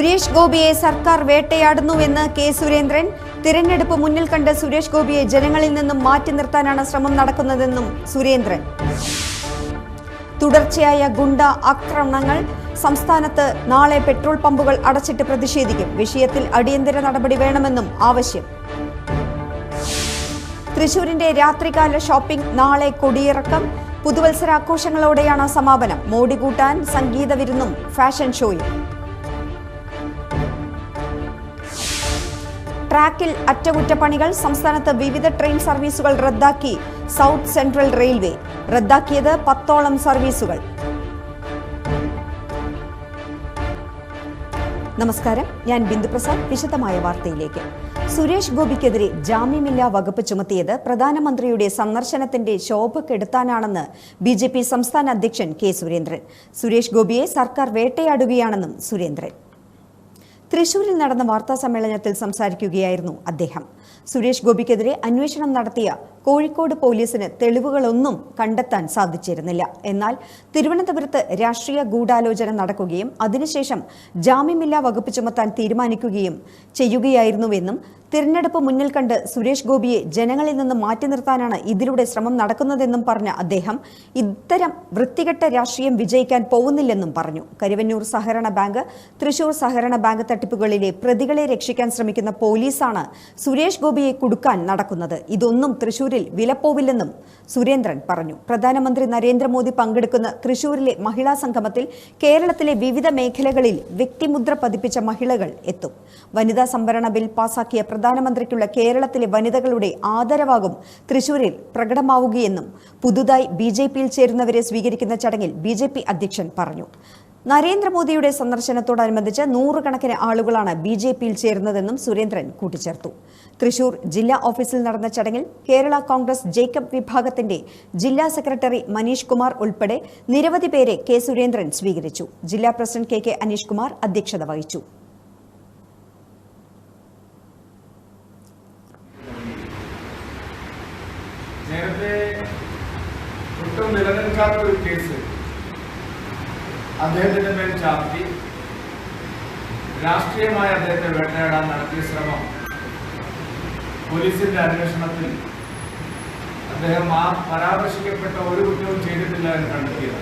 Suresh ഗോപിയെ സർക്കാർ വേട്ടയാടുന്നുവെന്ന് K Surendran. തിരഞ്ഞെടുപ്പ് മുന്നിൽ കണ്ട് സുരേഷ് ഗോപിയെ ജനങ്ങളിൽ നിന്നും മാറ്റി നിർത്താനാണ് ശ്രമം നടക്കുന്നതെന്നും സുരേന്ദ്രൻ. തുടർച്ചയായ ഗുണ്ട ആക്രമണങ്ങൾ സംസ്ഥാനത്ത് നാളെ പെട്രോൾ പമ്പുകൾ അടച്ചിട്ട് പ്രതിഷേധിക്കും. വിഷയത്തിൽ അടിയന്തര നടപടി വേണമെന്നും ആവശ്യം. തൃശൂരിന്റെ രാത്രികാല ഷോപ്പിംഗ് നാളെ കൊടിയിറക്കം. പുതുവത്സരാഘോഷങ്ങളോടെയാണ് സമാപനം. മോടി കൂട്ടാൻ സംഗീത വിരുന്നും ഫാഷൻ ഷോയും. ട്രാക്കിൽ അറ്റകുറ്റപ്പണികൾ സംസ്ഥാനത്ത് വിവിധ ട്രെയിൻ സർവീസുകൾ റദ്ദാക്കി സൗത്ത് സെൻട്രൽ റെയിൽവേ. റദ്ദാക്കിയത് പത്തോളം സർവീസുകൾ. നമസ്കാരം. ഞാൻ ബിന്ദുപ്രസാദ് വിശദമായ വാർത്തയിലേക്ക്. സുരേഷ് ഗോപിക്കെതിരെ ജാമ്യമില്ലാ വകുപ്പ് ചുമത്തിയത് പ്രധാനമന്ത്രിയുടെ സന്ദർശനത്തിന്റെ ശോഭ കെടുത്താനാണെന്ന് ബി ജെ പി സംസ്ഥാന അധ്യക്ഷൻ കെ സുരേന്ദ്രൻ. സുരേഷ് ഗോപിയെ സർക്കാർ വേട്ടയാടുകയാണെന്നും സുരേന്ദ്രൻ. തൃശൂരിൽ നടന്ന വാർത്താ സമ്മേളനത്തിൽ സംസാരിക്കുകയായിരുന്നു അദ്ദേഹം. സുരേഷ് ഗോപിക്കെതിരെ അന്വേഷണം നടത്തിയ കോഴിക്കോട് പോലീസിന് തെളിവുകളൊന്നും കണ്ടെത്താൻ സാധിച്ചിരുന്നില്ല. എന്നാൽ തിരുവനന്തപുരത്ത് രാഷ്ട്രീയ ഗൂഢാലോചന നടക്കുകയും അതിനുശേഷം ജാമ്യമില്ലാ വകുപ്പ് ചുമത്താൻ തീരുമാനിക്കുകയും ചെയ്യുകയായിരുന്നുവെന്നും തിരഞ്ഞെടുപ്പ് മുന്നിൽ കണ്ട് സുരേഷ് ഗോപിയെ ജനങ്ങളിൽ നിന്ന് മാറ്റി നിർത്താനാണ് ഇതിലൂടെ ശ്രമം നടക്കുന്നതെന്നും പറഞ്ഞ അദ്ദേഹം ഇത്തരം വൃത്തികെട്ട രാഷ്ട്രീയം വിജയിക്കാൻ പോകുന്നില്ലെന്നും പറഞ്ഞു. കരുവന്നൂർ സഹകരണ ബാങ്ക് തൃശൂർ സഹകരണ ബാങ്ക് തട്ടിപ്പുകളിലെ പ്രതികളെ രക്ഷിക്കാൻ ശ്രമിക്കുന്ന പോലീസാണ് സുരേഷ് ഗോപിയെ കുടുക്കാൻ നടക്കുന്നത്. ഇതൊന്നും തൃശൂരിൽ വിലപ്പോവില്ലെന്നും സുരേന്ദ്രൻ പറഞ്ഞു. പ്രധാനമന്ത്രി നരേന്ദ്രമോദി പങ്കെടുക്കുന്ന തൃശൂരിലെ മഹിളാ സംഗമത്തിൽ കേരളത്തിലെ വിവിധ മേഖലകളിൽ വ്യക്തിമുദ്ര പതിപ്പിച്ച മഹിളകൾ എത്തും. വനിതാ സംവരണ ബിൽ പാസാക്കിയ പ്രധാനമന്ത്രിക്കുള്ള കേരളത്തിലെ വനിതകളുടെ ആദരവാകും തൃശൂരിൽ പ്രകടമാവുകയെന്നും പുതുതായി ബി ജെ പിയിൽ ചേരുന്നവരെ സ്വീകരിക്കുന്ന ചടങ്ങിൽ ബി ജെ പി അധ്യക്ഷൻ പറഞ്ഞു. നരേന്ദ്രമോദിയുടെ സന്ദർശനത്തോടനുബന്ധിച്ച് നൂറുകണക്കിന് ആളുകളാണ് ബി ജെ പിയിൽ ചേരുന്നതെന്നും സുരേന്ദ്രൻ കൂട്ടിച്ചേർത്തു. തൃശൂർ ജില്ലാ ഓഫീസിൽ നടന്ന ചടങ്ങിൽ കേരള കോൺഗ്രസ് ജേക്കബ് വിഭാഗത്തിന്റെ ജില്ലാ സെക്രട്ടറി മനീഷ് കുമാർ ഉൾപ്പെടെ നിരവധി പേരെ കെ സുരേന്ദ്രൻ സ്വീകരിച്ചു. ജില്ലാ president K K Aneesh Kumar അധ്യക്ഷത വഹിച്ചു നേരത്തെ ഒട്ടും നിലനിൽക്കാത്ത ഒരു കേസ്. അദ്ദേഹത്തിന്റെ മേൽ ചാർത്തി. രാഷ്ട്രീയമായി അദ്ദേഹത്തെ വേട്ടയാടാൻ നടത്തിയ ശ്രമം പോലീസിന്റെ അന്വേഷണത്തിൽ അദ്ദേഹം ആ പരാമർശിക്കപ്പെട്ട ഒരു കുറ്റവും ചെയ്തിട്ടില്ല എന്ന് കണ്ടെത്തിയത്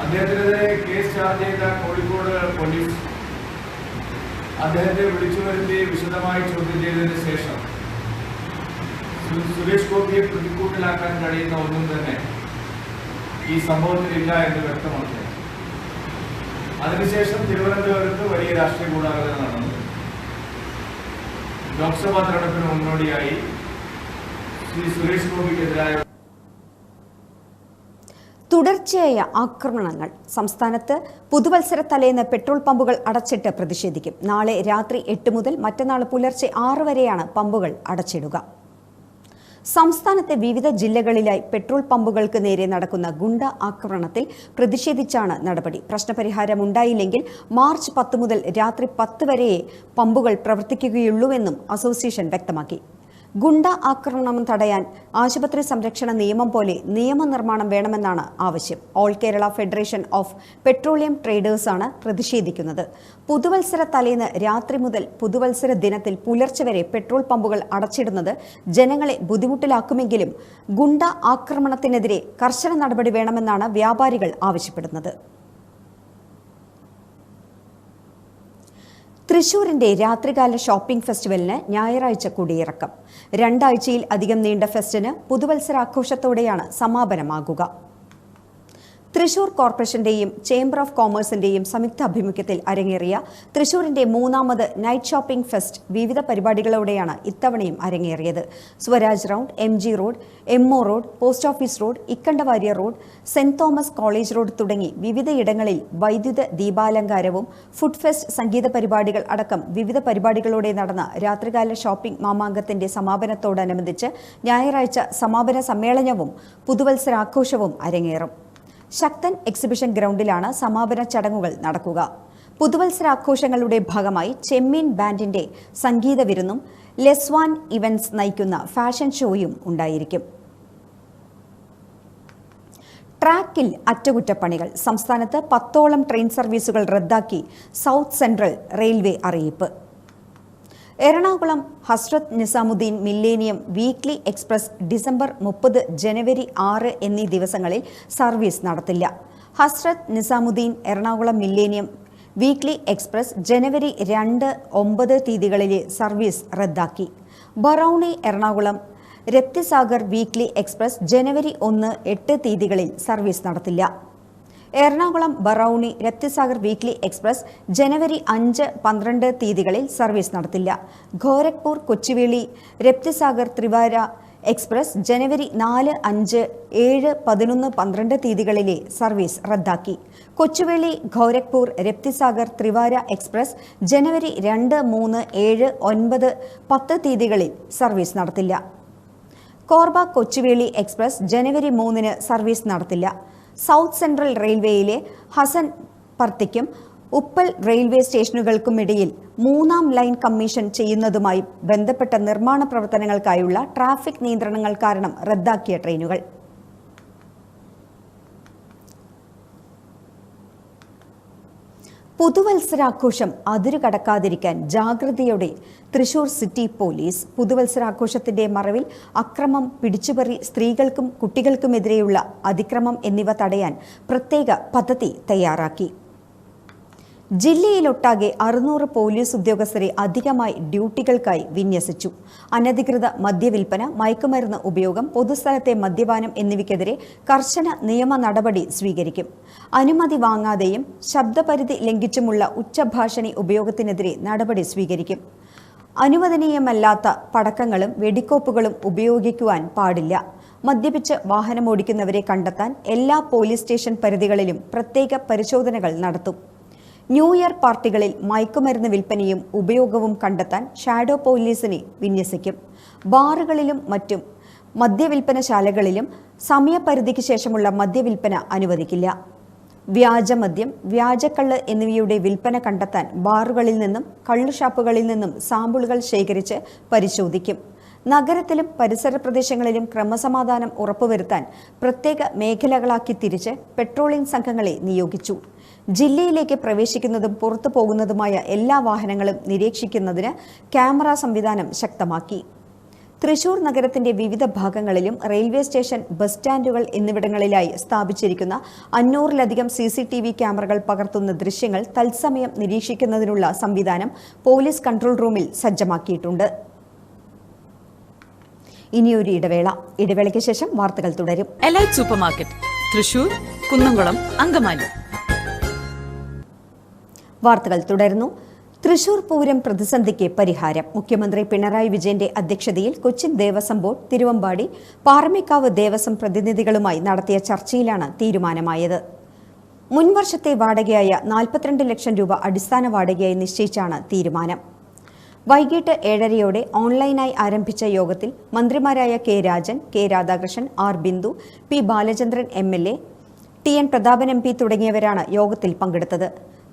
അദ്ദേഹത്തിനെതിരെ കേസ് ചാർജ് ചെയ്ത കോഴിക്കോട് പോലീസ് അദ്ദേഹത്തെ വിളിച്ചു വരുത്തി വിശദമായി ചോദ്യം ചെയ്തതിന് ശേഷം സുരേഷ് ഗോപിയെ പ്രതിക്കൂട്ടിലാക്കാൻ കഴിയുന്ന ഒന്നും തന്നെ ഈ സംഭവത്തിലില്ല എന്ന് വ്യക്തമാക്കി. അതിനുശേഷം തിരുവനന്തപുരത്ത് വലിയ രാഷ്ട്രീയ ഗൂഢാലോചന നടന്നു. ലോക്സഭാ തെരഞ്ഞെടുപ്പിന് മുന്നോടിയായി ശ്രീ സുരേഷ് ഗോപിക്കെതിരായ തുടർച്ചയായ ആക്രമണങ്ങൾ. സംസ്ഥാനത്ത് പുതുവത്സര തലേന്ന് പെട്രോൾ പമ്പുകൾ അടച്ചിട്ട് പ്രതിഷേധിക്കും. നാളെ രാത്രി എട്ട് മുതൽ മറ്റന്നാൾ പുലർച്ചെ ആറ് വരെയാണ് പമ്പുകൾ അടച്ചിടുക. സംസ്ഥാനത്തെ വിവിധ ജില്ലകളിലായി പെട്രോൾ പമ്പുകൾക്ക് നേരെ നടക്കുന്ന ഗുണ്ട ആക്രമണത്തിൽ പ്രതിഷേധിച്ചാണ് നടപടി. പ്രശ്നപരിഹാരം ഉണ്ടായില്ലെങ്കിൽ മാർച്ച് പത്ത് മുതൽ രാത്രി പത്ത് വരെയേ പമ്പുകൾ പ്രവർത്തിക്കുകയുള്ളൂവെന്നും അസോസിയേഷൻ വ്യക്തമാക്കി. ഗുണ്ട ആക്രമണം തടയാൻ ആശുപത്രി സംരക്ഷണ നിയമം പോലെ നിയമനിർമ്മാണം വേണമെന്നാണ് ആവശ്യം. All Kerala federation of petroleum ട്രേഡേഴ്സാണ് പ്രതിഷേധിക്കുന്നത്. പുതുവത്സര തലേന്ന് രാത്രി മുതൽ പുതുവത്സര ദിനത്തിൽ പുലർച്ചെ വരെ പെട്രോൾ പമ്പുകൾ അടച്ചിടുന്നത് ജനങ്ങളെ ബുദ്ധിമുട്ടിലാക്കുമെങ്കിലും ഗുണ്ട ആക്രമണത്തിനെതിരെ കർശന നടപടി വേണമെന്നാണ് വ്യാപാരികൾ ആവശ്യപ്പെടുന്നത്. തൃശൂരിന്റെ രാത്രികാല ഷോപ്പിംഗ് ഫെസ്റ്റിവലിന് ഞായറാഴ്ച കൊടിയിറക്കം. രണ്ടാഴ്ചയിൽ അധികം നീണ്ട ഫെസ്റ്റിന് പുതുവത്സരാഘോഷത്തോടെയാണ് സമാപനമാകുക. തൃശൂർ കോർപ്പറേഷന്റെയും ചേംബർ ഓഫ് കോമേഴ്സിന്റെയും സംയുക്ത ആഭിമുഖ്യത്തിൽ അരങ്ങേറിയ തൃശൂരിന്റെ മൂന്നാമത് നൈറ്റ് ഷോപ്പിംഗ് ഫെസ്റ്റ് വിവിധ പരിപാടികളോടെയാണ് ഇത്തവണയും അരങ്ങേറിയത്. Swaraj round M G road M O road post office road Ikkandawarrier road Saint Thomas college road തുടങ്ങി വിവിധയിടങ്ങളിൽ വൈദ്യുത ദീപാലങ്കാരവും ഫുഡ് ഫെസ്റ്റ് സംഗീത പരിപാടികൾ അടക്കം വിവിധ പരിപാടികളോടെ നടന്ന രാത്രികാല ഷോപ്പിംഗ് മാമാങ്കത്തിന്റെ സമാപനത്തോടനുബന്ധിച്ച് ഞായറാഴ്ച സമാപന സമ്മേളനവും പുതുവത്സരാഘോഷവും അരങ്ങേറും. ശക്തൻ എക്സിബിഷൻ ഗ്രൗണ്ടിലാണ് സമാപന ചടങ്ങുകൾ നടക്കുക. പുതുവത്സരാഘോഷങ്ങളുടെ ഭാഗമായി ചെമ്മീൻ ബാൻഡിന്റെ സംഗീത വിരുന്നും ലെസ്വാൻ ഇവന്റ്സ് നയിക്കുന്ന ഫാഷൻ ഷോയും ഉണ്ടായിരിക്കും. ട്രാക്കിൽ അറ്റകുറ്റപ്പണികൾ സംസ്ഥാനത്ത് പത്തോളം ട്രെയിൻ സർവീസുകൾ റദ്ദാക്കി സൗത്ത് സെൻട്രൽ റെയിൽവേ അറിയിപ്പ്. Ernakulam Hazrat Nizamuddin millennium weekly express December മുപ്പത് ജനുവരി ആറ് എന്നീ ദിവസങ്ങളിൽ സർവീസ് നടത്തില്ല. Hazrat Nizamuddin Ernakulam millennium weekly express ജനുവരി രണ്ട് ഒമ്പത് തീയതികളിലെ സർവീസ് റദ്ദാക്കി. ബറൌണി എറണാകുളം രക്തിസാഗർ വീക്ക്ലി എക്സ്പ്രസ് ജനുവരി ഒന്ന് എട്ട് തീയതികളിൽ സർവീസ് നടത്തില്ല. എറണാകുളം ബറൌണി രക്തസാഗർ വീക്ക്ലി എക്സ്പ്രസ് ജനുവരി അഞ്ച് പന്ത്രണ്ട് തീയതികളിൽ സർവീസ് നടത്തില്ല. ഗോരഖ്പൂർ കൊച്ചുവേളി രക്തസാഗർ ത്രിവാര എക്സ്പ്രസ് ജനുവരി നാല് അഞ്ച് ഏഴ് പതിനൊന്ന് പന്ത്രണ്ട് തീയതികളിലെ സർവീസ് റദ്ദാക്കി. കൊച്ചുവേളി ഗോരഖ്പൂർ രപ്തിസാഗർ ത്രിവാര എക്സ്പ്രസ് ജനുവരി രണ്ട് മൂന്ന് ഏഴ് ഒൻപത് പത്ത് തീയതികളിൽ സർവീസ് നടത്തില്ല. കോർബ കൊച്ചുവേളി എക്സ്പ്രസ് ജനുവരി മൂന്നിന് സർവീസ് നടത്തില്ല. സൗത്ത് സെൻട്രൽ റെയിൽവേയിലെ ഹസൻ പർത്തിക്കും ഉപ്പൽ റെയിൽവേ സ്റ്റേഷനുകൾക്കുമിടയിൽ മൂന്നാം ലൈൻ കമ്മീഷൻ ചെയ്യുന്നതുമായി ബന്ധപ്പെട്ട നിർമ്മാണ പ്രവർത്തനങ്ങൾക്കായുള്ള ട്രാഫിക് നിയന്ത്രണങ്ങൾ കാരണം റദ്ദാക്കിയ ട്രെയിനുകൾ. പുതുവത്സരാഘോഷം അതിരുകടക്കാതിരിക്കാൻ ജാഗ്രതയോടെ തൃശൂർ സിറ്റി പോലീസ് പുതുവത്സരാഘോഷത്തിന്റെ മറവിൽ അക്രമം പിടിച്ചുപറി സ്ത്രീകൾക്കും കുട്ടികൾക്കുമെതിരെയുള്ള അതിക്രമം എന്നിവ തടയാൻ പ്രത്യേക പദ്ധതി തയ്യാറാക്കി. ജില്ലയിലൊട്ടാകെ അറുന്നൂറ് പോലീസ് ഉദ്യോഗസ്ഥരെ അധികമായി ഡ്യൂട്ടികൾക്കായി വിന്യസിച്ചു. അനധികൃത മദ്യവിൽപ്പന മയക്കുമരുന്ന് ഉപയോഗം പൊതുസ്ഥലത്തെ മദ്യപാനം എന്നിവയ്ക്കെതിരെ കർശന നിയമ നടപടി സ്വീകരിക്കും. അനുമതി വാങ്ങാതെയും ശബ്ദപരിധി ലംഘിച്ചുമുള്ള ഉച്ചഭാഷണി ഉപയോഗത്തിനെതിരെ നടപടി സ്വീകരിക്കും. അനുവദനീയമല്ലാത്ത പടക്കങ്ങളും വെടിക്കോപ്പുകളും ഉപയോഗിക്കുവാൻ പാടില്ല. മദ്യപിച്ച് വാഹനമോടിക്കുന്നവരെ കണ്ടെത്താൻ എല്ലാ പോലീസ് സ്റ്റേഷൻ പരിധികളിലും പ്രത്യേക പരിശോധനകൾ നടത്തും. ന്യൂ ഇയർ പാർട്ടികളിൽ മയക്കുമരുന്ന് വിൽപ്പനയും ഉപയോഗവും കണ്ടെത്താൻ ഷാഡോ പോലീസിനെ വിന്യസിക്കും. ബാറുകളിലും മറ്റും മദ്യവിൽപ്പനശാലകളിലും സമയപരിധിക്ക് ശേഷമുള്ള മദ്യവിൽപ്പന അനുവദിക്കില്ല. വ്യാജമദ്യം വ്യാജക്കള്ള് എന്നിവയുടെ വിൽപ്പന കണ്ടെത്താൻ ബാറുകളിൽ നിന്നും കള്ളുഷാപ്പുകളിൽ നിന്നും സാമ്പിളുകൾ ശേഖരിച്ച് പരിശോധിക്കും. നഗരത്തിലും പരിസര പ്രദേശങ്ങളിലും ക്രമസമാധാനം ഉറപ്പുവരുത്താൻ പ്രത്യേക മേഖലകളാക്കി തിരിച്ച് പെട്രോളിംഗ് സംഘങ്ങളെ നിയോഗിച്ചു. ജില്ലയിലേക്ക് പ്രവേശിക്കുന്നതും പുറത്തു പോകുന്നതുമായ എല്ലാ വാഹനങ്ങളും നിരീക്ഷിക്കുന്നതിന് ക്യാമറ സംവിധാനം ശക്തമാക്കി. തൃശൂർ നഗരത്തിന്റെ വിവിധ ഭാഗങ്ങളിലും റെയിൽവേ സ്റ്റേഷൻ ബസ് സ്റ്റാൻഡുകൾ എന്നിവിടങ്ങളിലായി സ്ഥാപിച്ചിരിക്കുന്ന അഞ്ഞൂറിലധികം സി സി ടി വി ക്യാമറകൾ പകർത്തുന്ന ദൃശ്യങ്ങൾ തത്സമയം നിരീക്ഷിക്കുന്നതിനുള്ള സംവിധാനം പോലീസ് കൺട്രോൾ റൂമിൽ സജ്ജമാക്കിയിട്ടുണ്ട്. ഇനിയൊരു ഇടവേള. ഇടവേളയ്ക്ക് ശേഷം വാർത്തകൾ തുടരും. Elite supermarket Thrissur Kunnamkulam Angamaly. വാർത്തകൾ തുടരുന്നു. തൃശൂർ പൂരം പ്രതിസന്ധിക്ക് പരിഹാരം. മുഖ്യമന്ത്രി പിണറായി വിജയന്റെ അധ്യക്ഷതയിൽ കൊച്ചിൻ ദേവസ്വം ബോർഡ് തിരുവമ്പാടി പാറമേക്കാവ് ദേവസ്വം പ്രതിനിധികളുമായി നടത്തിയ ചർച്ചയിലാണ് തീരുമാനമായത്. മുൻവർഷത്തെ വാടകയായ നാൽപ്പത്തിരണ്ട് ലക്ഷം രൂപ അടിസ്ഥാന വാടകയായി നിശ്ചയിച്ചാണ് തീരുമാനം. വൈകിട്ട് ഏഴരയോടെ ഓൺലൈനായി ആരംഭിച്ച യോഗത്തിൽ മന്ത്രിമാരായ K Rajan K Radhakrishnan R Bindu P Balachandran M L A T N Prathapan M P തുടങ്ങിയവരാണ് യോഗത്തിൽ പങ്കെടുത്തത്.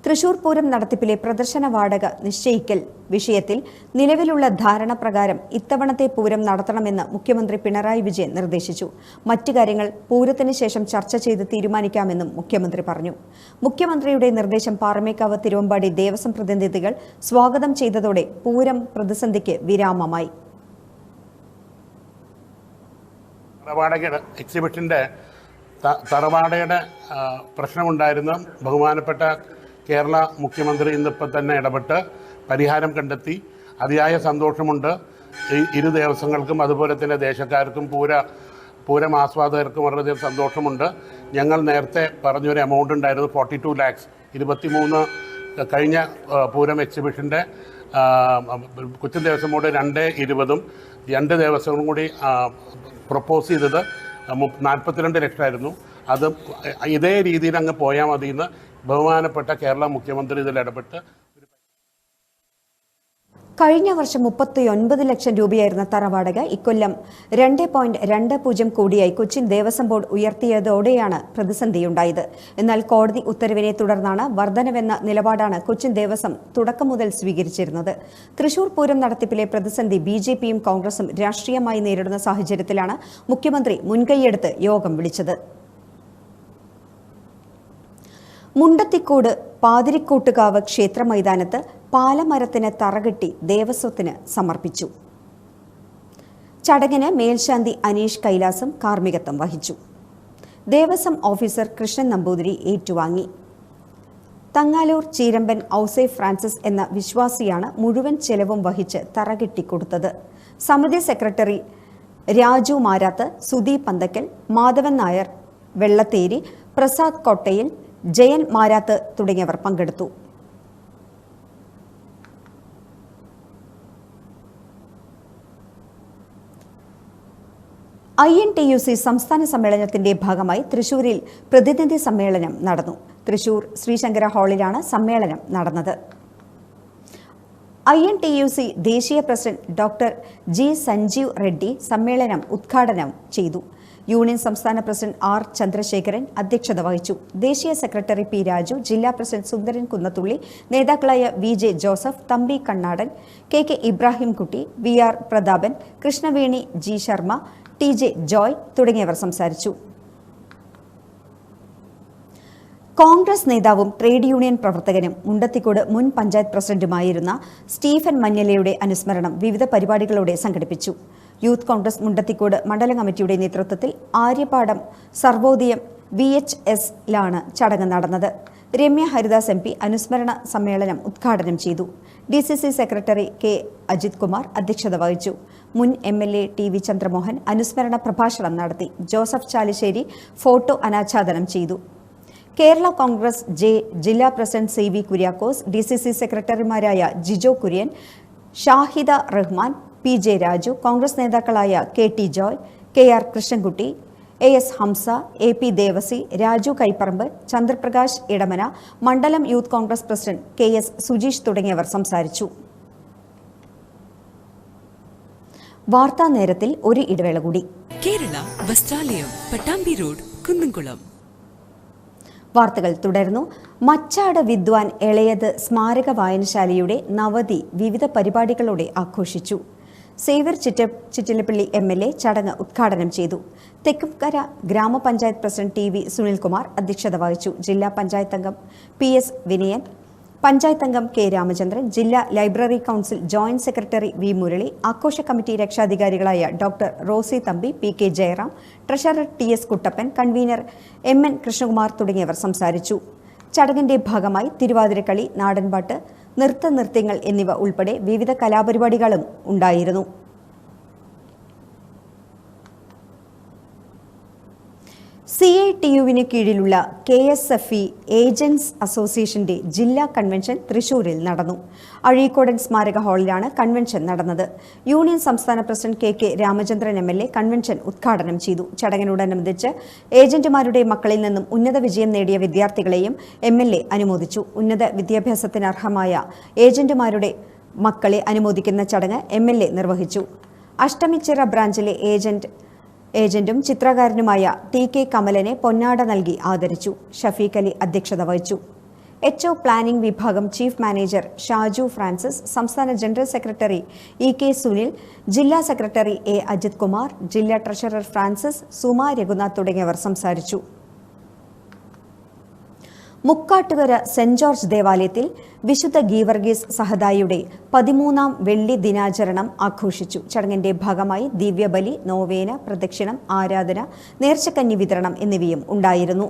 തൃശൂർ പൂരം നടത്തിപ്പിലെ പ്രദർശന വാടക നിശ്ചയിക്കൽ വിഷയത്തിൽ നിലവിലുള്ള ധാരണ പ്രകാരം ഇത്തവണത്തെ പൂരം നടത്തണമെന്ന് മുഖ്യമന്ത്രി പിണറായി വിജയൻ നിർദ്ദേശിച്ചു. മറ്റു കാര്യങ്ങൾ പൂരത്തിന് ശേഷം ചർച്ച ചെയ്ത് തീരുമാനിക്കാമെന്നും മുഖ്യമന്ത്രി പറഞ്ഞു. മുഖ്യമന്ത്രിയുടെ നിർദ്ദേശം പാറമേക്കാവ് തിരുവമ്പാടി ദേവസ്വം പ്രതിനിധികൾ സ്വാഗതം ചെയ്തതോടെ പൂരം പ്രതിസന്ധിക്ക് വിരാമമായി. എക്സിബിഷന്റെ തറവാടയുടെ പ്രശ്നമുണ്ടായിരുന്നു. ബഹുമാനപ്പെട്ട കേരള മുഖ്യമന്ത്രി ഇന്നിപ്പോൾ തന്നെ ഇടപെട്ട് പരിഹാരം കണ്ടെത്തി. അതിയായ സന്തോഷമുണ്ട്. ഈ ഇരു ദേവസ്വങ്ങൾക്കും അതുപോലെ തന്നെ ദേശക്കാർക്കും പൂര പൂരം ആസ്വാദകർക്കും വളരെയധികം സന്തോഷമുണ്ട്. ഞങ്ങൾ നേരത്തെ പറഞ്ഞൊരു എമൗണ്ട് ഉണ്ടായിരുന്നു ഫോർട്ടി ടു ലാക്സ് കഴിഞ്ഞ പൂരം എക്സിബിഷന്റെ കൊച്ചിൻ ദേവസ്വം ബോർഡ് രണ്ട് ഇരുപതും രണ്ട് ദേവസ്വങ്ങളും കൂടി പ്രപ്പോസ് ചെയ്തത് നാൽപ്പത്തിരണ്ട് ലക്ഷമായിരുന്നു. അത് ഇതേ രീതിയിൽ അങ്ങ് പോയാൽ മതി എന്ന് ബഹുമാനപ്പെട്ട കേരള മുഖ്യമന്ത്രി ഇതിൽ ഇടപെട്ട് കഴിഞ്ഞ വർഷം മുപ്പത്തിയൊൻപത് ലക്ഷം രൂപയായിരുന്ന തറവാടക ഇക്കൊല്ലം രണ്ട് പോയിന്റ് രണ്ട് പൂജ്യം കോടിയായി കൊച്ചിൻ ദേവസ്വം ബോർഡ് ഉയർത്തിയതോടെയാണ് പ്രതിസന്ധിയുണ്ടായത്. എന്നാൽ കോടതി ഉത്തരവിനെ തുടർന്നാണ് വർധനവെന്ന നിലപാടാണ് കൊച്ചിൻ ദേവസ്വം തുടക്കം മുതൽ സ്വീകരിച്ചിരുന്നത്. തൃശൂർ പൂരം നടത്തിപ്പിലെ പ്രതിസന്ധി ബി ജെ പിയും കോൺഗ്രസും രാഷ്ട്രീയമായി നേരിടുന്ന സാഹചര്യത്തിലാണ് മുഖ്യമന്ത്രി മുൻകൈയെടുത്ത് യോഗം വിളിച്ചത്. മുണ്ടത്തിക്കോട് പാതിരിക്കോട്ടുകാവ് ക്ഷേത്ര മൈതാനത്ത് പാലമരത്തിന് തറകെട്ടി ദേവസ്വത്തിന് സമർപ്പിച്ചു. ചടങ്ങിന് മേൽശാന്തി അനീഷ് കൈലാസം കാർമ്മികത്വം വഹിച്ചു. ദേവസ്വം ഓഫീസർ കൃഷ്ണൻ നമ്പൂതിരി ഏറ്റുവാങ്ങി. തങ്ങാലൂർ ചീരമ്പൻ ഔസേ ഫ്രാൻസിസ് എന്ന വിശ്വാസിയാണ് മുഴുവൻ ചെലവും വഹിച്ച് തറകെട്ടിക്കൊടുത്തത്. സമിതി സെക്രട്ടറി രാജു മാരാത്ത് സുദീപ് പന്തക്കൽ മാധവൻ നായർ വെള്ളത്തേരി പ്രസാദ് കോട്ടയിൽ ജയൻ മാരാത്ത് തുടങ്ങിയവർ പങ്കെടുത്തു. I N T U C സംസ്ഥാന സമ്മേളനത്തിന്റെ ഭാഗമായി തൃശൂരിൽ പ്രതിനിധി സമ്മേളനം നടന്നു. തൃശൂർ ശ്രീശങ്കര ഹാളിലാണ് സമ്മേളനം നടന്നത്. I N T U C ദേശീയ president doctor G Sanjeev Reddy സമ്മേളനം ഉദ്ഘാടനം ചെയ്തു. യൂണിയൻ സംസ്ഥാന പ്രസിഡന്റ് ആർ ചന്ദ്രശേഖരൻ അധ്യക്ഷത വഹിച്ചു. ദേശീയ സെക്രട്ടറി പി രാജു ജില്ലാ പ്രസിഡന്റ് സുന്ദരൻ കുന്നത്തുള്ളി നേതാക്കളായ V J Joseph Thampi Kannadan K K Ibrahimkutty V R Prathapan Krishnaveni G Sharma T J Joy തുടങ്ങിയവർ സംസാരിച്ചു. കോൺഗ്രസ് നേതാവും ട്രേഡ് യൂണിയൻ പ്രവർത്തകനും മുണ്ടത്തിക്കോട് മുൻ പഞ്ചായത്ത് പ്രസിഡന്റുമായിരുന്ന സ്റ്റീഫൻ മഞ്ഞലയുടെ അനുസ്മരണം വിവിധ പരിപാടികളോടെ സംഘടിപ്പിച്ചു. യൂത്ത് കോൺഗ്രസ് മുണ്ടത്തിക്കോട് മണ്ഡല കമ്മിറ്റിയുടെ നേതൃത്വത്തിൽ ആര്യപാടം സർവോദയം വി എച്ച് എസിലാണ് ചടങ്ങ് നടന്നത്. രമ്യ ഹരിദാസ് എം പി അനുസ്മരണ സമ്മേളനം ഉദ്ഘാടനം ചെയ്തു. D C C secretary K Ajith Kumar അധ്യക്ഷത വഹിച്ചു. മുൻ M L A T V Chandramohan അനുസ്മരണ പ്രഭാഷണം നടത്തി. ജോസഫ് ചാലിശ്ശേരി ഫോട്ടോ അനാച്ഛാദനം ചെയ്തു. കേരള കോൺഗ്രസ് ജെ ജില്ലാ president C V Kuriakose D C C സെക്രട്ടറിമാരായ ജിജോ കുര്യൻ ഷാഹിദ റഹ്മാൻ പി ജെ രാജു കോൺഗ്രസ് നേതാക്കളായ K T Joy K R Krishnankutty A S Hamsa A P Devassy Raju Kaiparambu Chandraprakash Edamana മണ്ഡലം youth Congress president K S Sujeesh തുടങ്ങിയവർ സംസാരിച്ചു. വാർത്താ നേരത്തിൽ ഒരു ഇടവേള കൂടി. കേരള വസ്ത്രാലയം പട്ടാമ്പി റോഡ് കുന്നംകുളം. വാർത്തകൾ തുടർന്നു മച്ചാട് വിദ്വാൻ എളയത് സ്മാരക വായനശാലയുടെ നവതി വിവിധ പരിപാടികളോടെ ആഘോഷിച്ചു. സേവ്യർ ചിറ്റ ചിറ്റിലപ്പള്ളി എം എൽ എ ചടങ്ങ് ഉദ്ഘാടനം ചെയ്തു. തെക്കുംകര ഗ്രാമപഞ്ചായത്ത് പ്രസിഡന്റ് ടി വി സുനിൽകുമാർ അധ്യക്ഷത വഹിച്ചു. ജില്ലാ പഞ്ചായത്ത് അംഗം പി എസ് വിനയൻ പഞ്ചായത്ത് അംഗം കെ രാമചന്ദ്രൻ ജില്ലാ library council joint secretary V Murali ആഘോഷ committee രക്ഷാധികാരികളായ doctor Rosy Thampi P K Jayaram treasurer T S Kuttappan convener M N Krishnakumar തുടങ്ങിയവർ സംസാരിച്ചു. ചടങ്ങിന്റെ ഭാഗമായി തിരുവാതിരക്കളി നാടൻപാട്ട് നൃത്ത നൃത്യങ്ങൾ എന്നിവ ഉൾപ്പെടെ വിവിധ കലാപരിപാടികളും ഉണ്ടായിരുന്നു. സി ഐ ടി യുവിന് കീഴിലുള്ള K S F E agents അസോസിയേഷന്റെ ജില്ലാ കൺവെൻഷൻ തൃശൂരിൽ നടന്നു. അഴീക്കോടൻ സ്മാരക ഹാളിലാണ് കൺവെൻഷൻ നടന്നത്. യൂണിയൻ സംസ്ഥാന president K K Ramachandran M L A convention ഉദ്ഘാടനം ചെയ്തു. ചടങ്ങിനോടനുബന്ധിച്ച് ഏജന്റുമാരുടെ മക്കളിൽ നിന്നും ഉന്നത വിജയം നേടിയ വിദ്യാർത്ഥികളെയും എം എൽ എ അനുമോദിച്ചു. ഉന്നത വിദ്യാഭ്യാസത്തിന് അർഹമായ ഏജന്റുമാരുടെ മക്കളെ അനുമോദിക്കുന്ന ചടങ്ങ് എം എൽ എ നിർവഹിച്ചു. അഷ്ടമിച്ചിറ ബ്രാഞ്ചിലെ ഏജന്റ് ഏജന്റും ചിത്രകാരനുമായ ടി കെ കമലനെ പൊന്നാട നൽകി ആദരിച്ചു. ഷഫീഖ് അലി അധ്യക്ഷത വഹിച്ചു. എച്ച് ഒ പ്ലാനിംഗ് വിഭാഗം ചീഫ് മാനേജർ ഷാജു ഫ്രാൻസിസ് സംസ്ഥാന general secretary E K Sunil ജില്ലാ സെക്രട്ടറി എ അജിത് കുമാർ ജില്ലാ ട്രഷറർ ഫ്രാൻസിസ് സുമ രഘുനാഥ് തുടങ്ങിയവർ സംസാരിച്ചു. മുക്കാട്ടുകര സെന്റ് ജോർജ് ദേവാലയത്തിൽ വിശുദ്ധ ഗീവർഗീസ് സഹദായിയുടെ പതിമൂന്നാം വെള്ളി ദിനാചരണം ആഘോഷിച്ചു. ചടങ്ങിന്റെ ഭാഗമായി ദിവ്യബലി നോവേന പ്രദക്ഷിണം ആരാധന നേർച്ചക്കന്നി വിതരണം എന്നിവയും ഉണ്ടായിരുന്നു.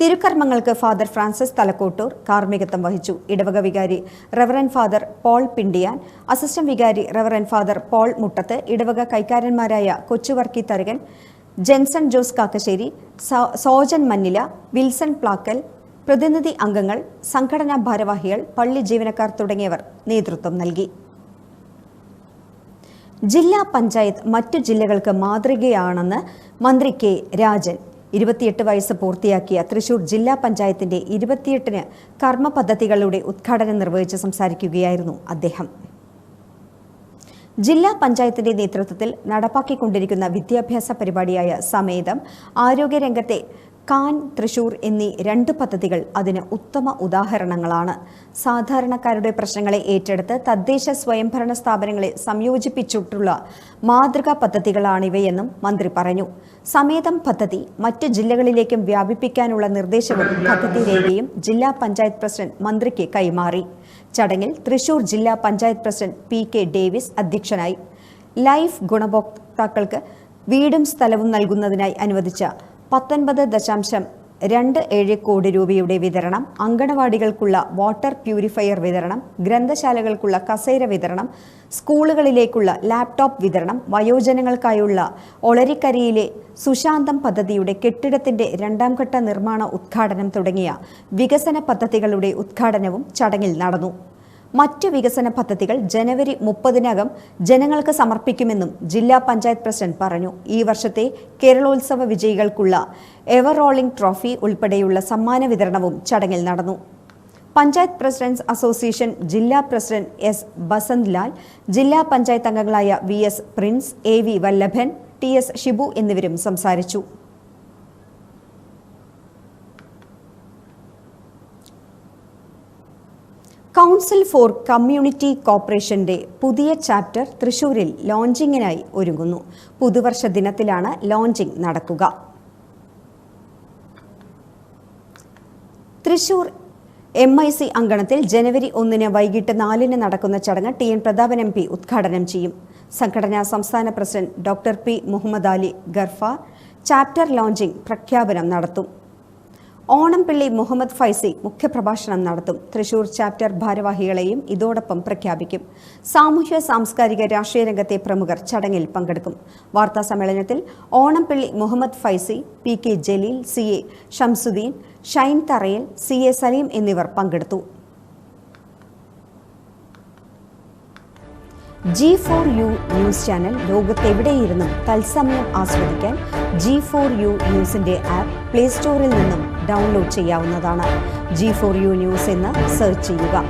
തിരുക്കർമ്മങ്ങൾക്ക് ഫാദർ ഫ്രാൻസിസ് തലക്കോട്ടൂർ കാർമ്മികത്വം വഹിച്ചു. ഇടവക വികാരി reverend father Paul Pindiyan assistant വികാരി റവറൻ ഫാദർ പോൾ മുട്ടത്ത് ഇടവക കൈക്കാരന്മാരായ കൊച്ചുവർക്കി തരകൻ ജെൻസൺ ജോസ് കാക്കശ്ശേരി സോജൻ മന്നില വിൽസൺ പ്ലാക്കൽ പ്രതിനിധി അംഗങ്ങൾ സംഘടനാ ഭാരവാഹികൾ പള്ളി ജീവനക്കാർ തുടങ്ങിയവർ നേതൃത്വം നൽകി. ജില്ലാ പഞ്ചായത്ത് മറ്റു ജില്ലകൾക്ക് മാതൃകയാണെന്ന് മന്ത്രി കെ രാജൻ ഇരുപത്തിയെട്ട് വയസ്സ് പൂർത്തിയാക്കിയ തൃശൂർ ജില്ലാ പഞ്ചായത്തിന്റെ ഇരുപത്തിയെട്ടിന് കർമ്മ പദ്ധതികളുടെ ഉദ്ഘാടനം നിർവഹിച്ച് സംസാരിക്കുകയായിരുന്നു അദ്ദേഹം. ജില്ലാ പഞ്ചായത്തിന്റെ നേതൃത്വത്തിൽ നടപ്പാക്കിക്കൊണ്ടിരിക്കുന്ന വിദ്യാഭ്യാസ പരിപാടിയായ സമേതം ആരോഗ്യരംഗത്തെ കാൻ തൃശൂർ എന്നീ രണ്ട് പദ്ധതികൾ അതിന് ഉത്തമ ഉദാഹരണങ്ങളാണ്. സാധാരണക്കാരുടെ പ്രശ്നങ്ങളെ ഏറ്റെടുത്ത് തദ്ദേശ സ്വയംഭരണ സ്ഥാപനങ്ങളെ സംയോജിപ്പിച്ചിട്ടുള്ള മാതൃകാ പദ്ധതികളാണിവയെന്നും മന്ത്രി പറഞ്ഞു. സമേതം പദ്ധതി മറ്റ് ജില്ലകളിലേക്കും വ്യാപിപ്പിക്കാനുള്ള നിർദ്ദേശവും പദ്ധതി രേഖയും ജില്ലാ പഞ്ചായത്ത് പ്രസിഡന്റ് മന്ത്രിക്ക് കൈമാറി. ചടങ്ങിൽ തൃശൂർ ജില്ലാ panchayat president P K Davis അധ്യക്ഷനായി. ലൈഫ് ഗുണഭോക്താക്കൾക്ക് വീടും സ്ഥലവും നൽകുന്നതിനായി അനുവദിച്ച പത്തൊൻപത് ദശാംശം രണ്ട് ഏഴ് കോടി രൂപയുടെ വിതരണം അങ്കണവാടികൾക്കുള്ള വാട്ടർ പ്യൂരിഫയർ വിതരണം ഗ്രന്ഥശാലകൾക്കുള്ള കസേര വിതരണം സ്കൂളുകളിലേക്കുള്ള ലാപ്ടോപ്പ് വിതരണം വയോജനങ്ങൾക്കായുള്ള ഒളരിക്കരയിലെ സുശാന്തം പദ്ധതിയുടെ കെട്ടിടത്തിന്റെ രണ്ടാം ഘട്ട നിർമ്മാണ ഉദ്ഘാടനം തുടങ്ങിയ വികസന പദ്ധതികളുടെ ഉദ്ഘാടനവും ചടങ്ങിൽ നടന്നു. മറ്റു വികസന പദ്ധതികൾ ജനുവരി മുപ്പതിനകം ജനങ്ങൾക്ക് സമർപ്പിക്കുമെന്നും ജില്ലാ പഞ്ചായത്ത് പ്രസിഡന്റ് പറഞ്ഞു. ഈ വർഷത്തെ കേരളോത്സവ വിജയികൾക്കുള്ള എവർ റോളിംഗ് ട്രോഫി ഉൾപ്പെടെയുള്ള സമ്മാന വിതരണവും ചടങ്ങിൽ നടന്നു. പഞ്ചായത്ത് പ്രസിഡന്റ്സ് അസോസിയേഷൻ ജില്ലാ പ്രസിഡന്റ് എസ് ബസന്ത് ലാൽ ജില്ലാ പഞ്ചായത്ത് അംഗങ്ങളായ V S Prince A V Vallabhan T S Shibu എന്നിവരും സംസാരിച്ചു. കൗൺസിൽ ഫോർ കമ്മ്യൂണിറ്റി കോർപ്പറേഷന്റെ പുതിയ ചാപ്റ്റർ തൃശൂരിൽ ലോഞ്ചിങ്ങിനായി ഒരുങ്ങുന്നു. പുതുവർഷ ദിനത്തിലാണ് ലോഞ്ചിങ് നടക്കുക. തൃശൂർ എം ഐ സി അങ്കണത്തിൽ ജനുവരി ഒന്നിന് വൈകിട്ട് നാലിന് നടക്കുന്ന ചടങ്ങ് T N Prathapan M P ഉദ്ഘാടനം ചെയ്യും. സംഘടനാ സംസ്ഥാന president doctor P Muhammad Ali ഗർഫ ചാപ്റ്റർ ലോഞ്ചിംഗ് പ്രഖ്യാപനം നടത്തും. ഓണംപിള്ളി മുഹമ്മദ് ഫൈസി മുഖ്യപ്രഭാഷണം നടത്തും. തൃശൂർ ചാപ്റ്റർ ഭാരവാഹികളെയും ഇതോടൊപ്പം പ്രഖ്യാപിക്കും. സാമൂഹ്യ സാംസ്കാരിക രാഷ്ട്രീയ രംഗത്തെ പ്രമുഖർ ചടങ്ങിൽ പങ്കെടുക്കും. വാർത്താ സമ്മേളനത്തിൽ Onampilly Muhammed Faizy P K Jaleel C A Shamsudheen Shine Tharayil C A Saleem എന്നിവർ പങ്കെടുത്തു. G four U news channel ലോകത്തെവിടെയിരുന്നും തത്സമയം ആസ്വദിക്കാൻ ജി ഫോർ യു ന്യൂസിന്റെ ആപ്പ് പ്ലേ സ്റ്റോറിൽ നിന്നും ഡൗൺലോഡ് ചെയ്യാവുന്നതാണ്. ജി ഫോർ യു ന്യൂസ് എന്ന് സെർച്ച് ചെയ്യുക.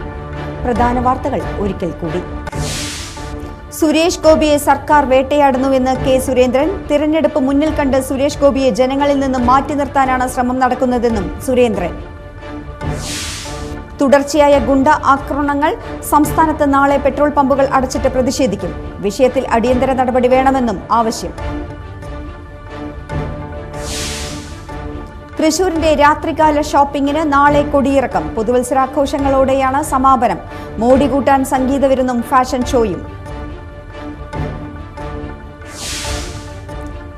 പ്രധാന വാർത്തകൾ ഒരിക്കൽ കൂടി. സുരേഷ് ഗോപിയെ സർക്കാർ വേട്ടയാടുന്നുവെന്ന് കെ സുരേന്ദ്രൻ. തിരഞ്ഞെടുപ്പ് മുന്നിൽ കണ്ട് സുരേഷ് ഗോപിയെ ജനങ്ങളിൽ നിന്ന് മാറ്റി നിർത്താനാണ് ശ്രമം നടക്കുന്നതെന്നും സുരേന്ദ്രൻ. തുടർച്ചയായ ഗുണ്ട ആക്രമണങ്ങൾ സംസ്ഥാനത്ത് നാളെ പെട്രോൾ പമ്പുകൾ അടച്ചിട്ട് പ്രതിഷേധിക്കും. വിഷയത്തിൽ അടിയന്തര നടപടി വേണമെന്നും ആവശ്യം. തൃശൂരിന്റെ രാത്രികാല ഷോപ്പിംഗിന് നാളെ കൊടിയിറക്കം. പുതുവത്സരാഘോഷങ്ങളോടെയാണ് സമാപനം. മോടി കൂട്ടാൻ സംഗീത വിരുന്നും ഫാഷൻ ഷോയും.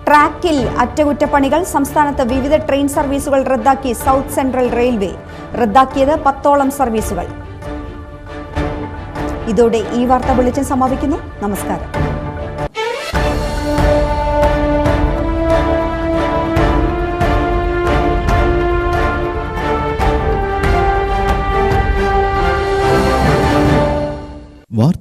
ട്രാക്കിൽ അറ്റകുറ്റപ്പണികൾ. സംസ്ഥാനത്ത് വിവിധ ട്രെയിൻ സർവീസുകൾ റദ്ദാക്കി സൗത്ത് സെൻട്രൽ റെയിൽവേ. റദ്ദാക്കിയത് പത്തോളം സർവീസുകൾ. ഇതോടെ ഈ വാർത്ത ബുള്ളറ്റിൻ സമാപിക്കുന്നു. നമസ്കാരം.